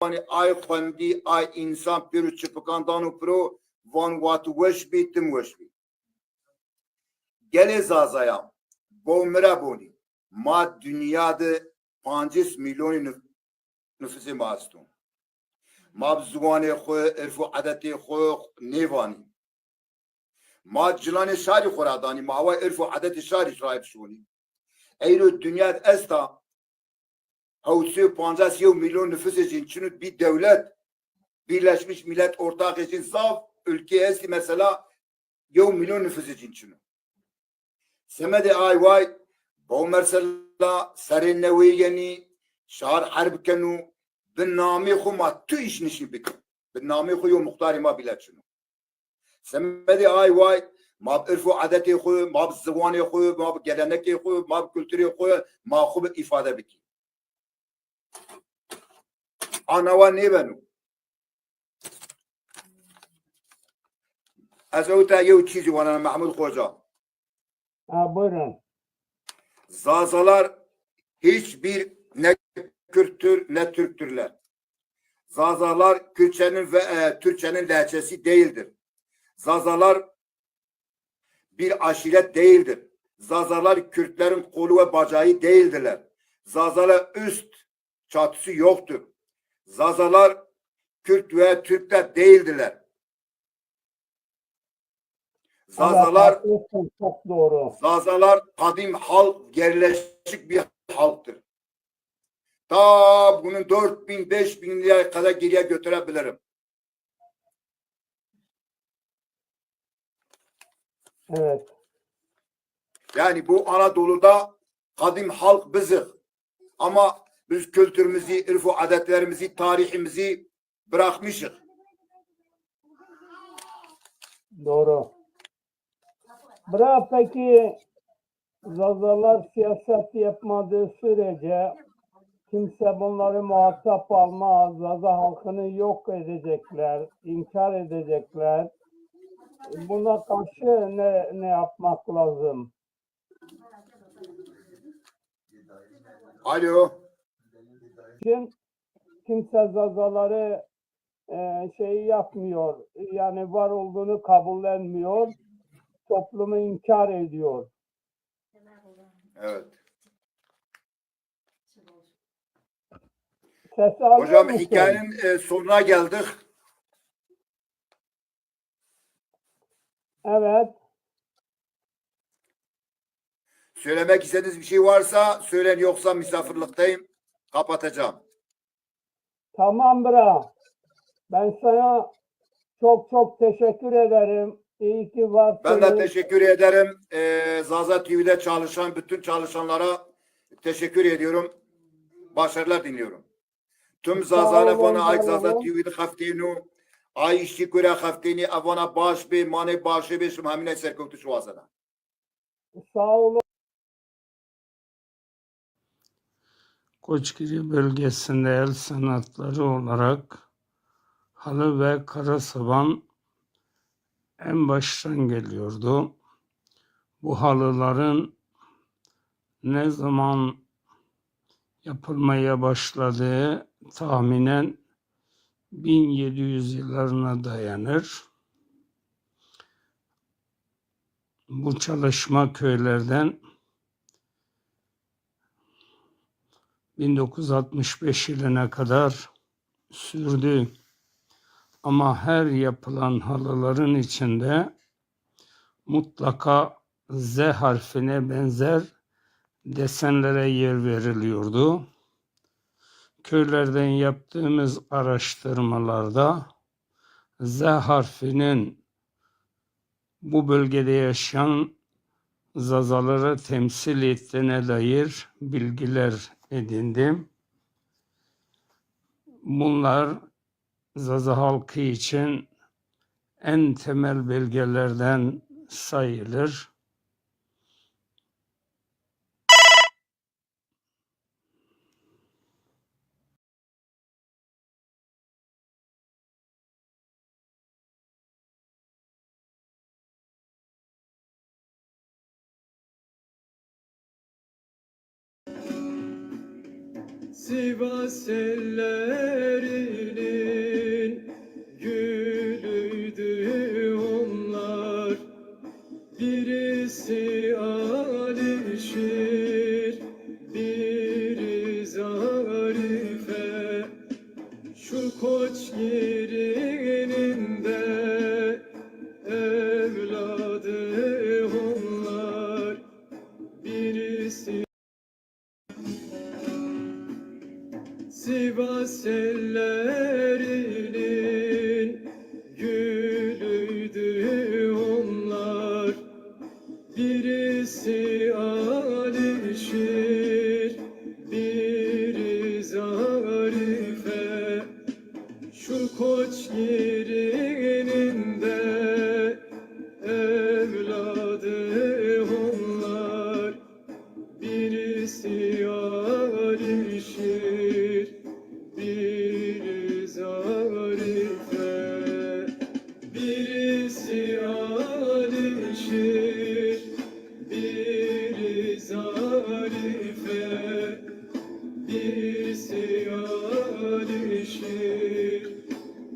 hani ay xwendi ay insan pir û çipikandan û pro van wat weş bî tim weş bî. Gelê zazaya bo mire bonî ma dünya de pancis milyonî nüf- nüfusê mastum. Ma bi ziwanê xwe, irf û edetê xwe nêvanî. Ma cilanê şarî xwe ra danî, ma hewa irf û edetê şirayê bişonî. Eyro dünya esta Havuzü Panzasya milyon nüfus için çünkü bir devlet Birleşmiş Millet ortak için saf ülke esti mesela yo milyon nüfus için çünkü. Semede ay vay bu mesela serin neviyeni şahar harb kenu bin nami khuma tu iş nişi bik. Bin nami khu yo muhtari ma bilet şunu. Semede ay vay ma irfu adeti khu ma zıvani khu ma geleneki khu ma kültürü khu ma khu ifade biki. Anava ne benu? Az öte yev çizi bana Mahmud Hoca. Ha, buyurun. Zazalar hiçbir ne Kürttür ne Türktürler. Zazalar Kürtçenin ve e, Türkçenin lehçesi değildir. Zazalar bir aşiret değildir. Zazalar Kürtlerin kolu ve bacağı değildirler. Zazalar üst çatısı yoktur. Zazalar Kürt ve Türkler değildiler. Zazalar çok doğru. Zazalar kadim halk, yerleşik bir halktır. Ta bunun 4000 5000 liraya kadar geriye götürebilirim. Evet. Yani bu Anadolu'da kadim halk biziz. Ama biz kültürümüzü, irfu adetlerimizi, tarihimizi bırakmışız. Doğru. Bırak peki Zazalar siyaset yapmadığı sürece kimse bunları muhatap almaz. Zaza halkını yok edecekler, inkar edecekler. Buna karşı ne, ne yapmak lazım? Alo. İçin kimse zazaları e, şey yapmıyor. Yani var olduğunu kabullenmiyor. Toplumu inkar ediyor. Evet. Ses Hocam musun? hikayenin e, sonuna geldik. Evet. Söylemek istediğiniz bir şey varsa söyleyin yoksa misafirlikteyim. Kapatacağım. Tamam bra. Ben sana çok çok teşekkür ederim. İyi ki varsın. Ben de teşekkür ederim. Ee, Zaza TV'de çalışan bütün çalışanlara teşekkür ediyorum. Başarılar diliyorum. Tüm Zazane olun, bana ay sağ Zaza. TV'de haftenu ay işi kure hafteni avana baş be mane başı be şum hamine şu azana. Sağ olun. Koçgiri bölgesinde el sanatları olarak halı ve kara saban en baştan geliyordu. Bu halıların ne zaman yapılmaya başladığı tahminen 1700 yıllarına dayanır. Bu çalışma köylerden 1965 yılına kadar sürdü. Ama her yapılan halıların içinde mutlaka Z harfine benzer desenlere yer veriliyordu. Köylerden yaptığımız araştırmalarda Z harfinin bu bölgede yaşayan zazaları temsil ettiğine dair bilgiler edindim. Bunlar Zaza halkı için en temel belgelerden sayılır. Sivas ellerini Sivas ellerinin Birisi Alişir,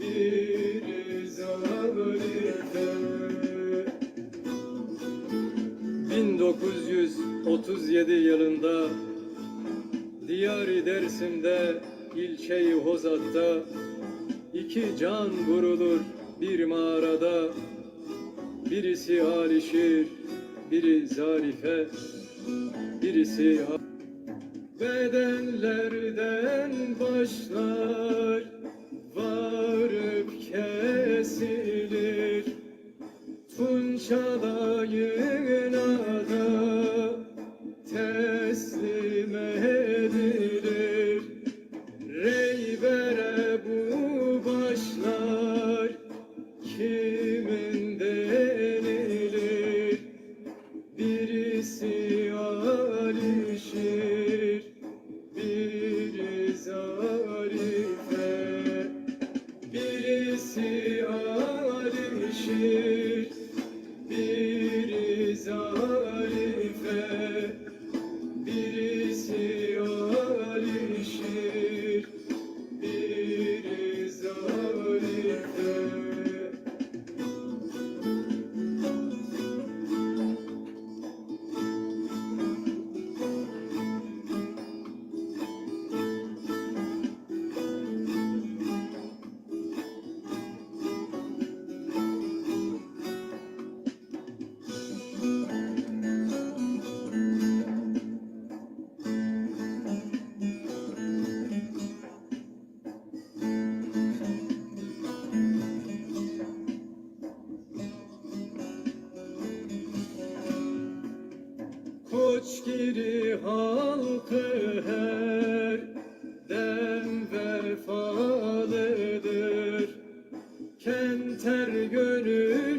biri Zarife 1937 yılında Diyar-ı Dersim'de ilçeyi Hozat'ta iki can vurulur bir mağarada. Birisi Alişir biri Zarife birisi bedenlerden başlar varıp kesilir. Tunçalayına Koçgiri halkı her dem vefalıdır. Kenter gönül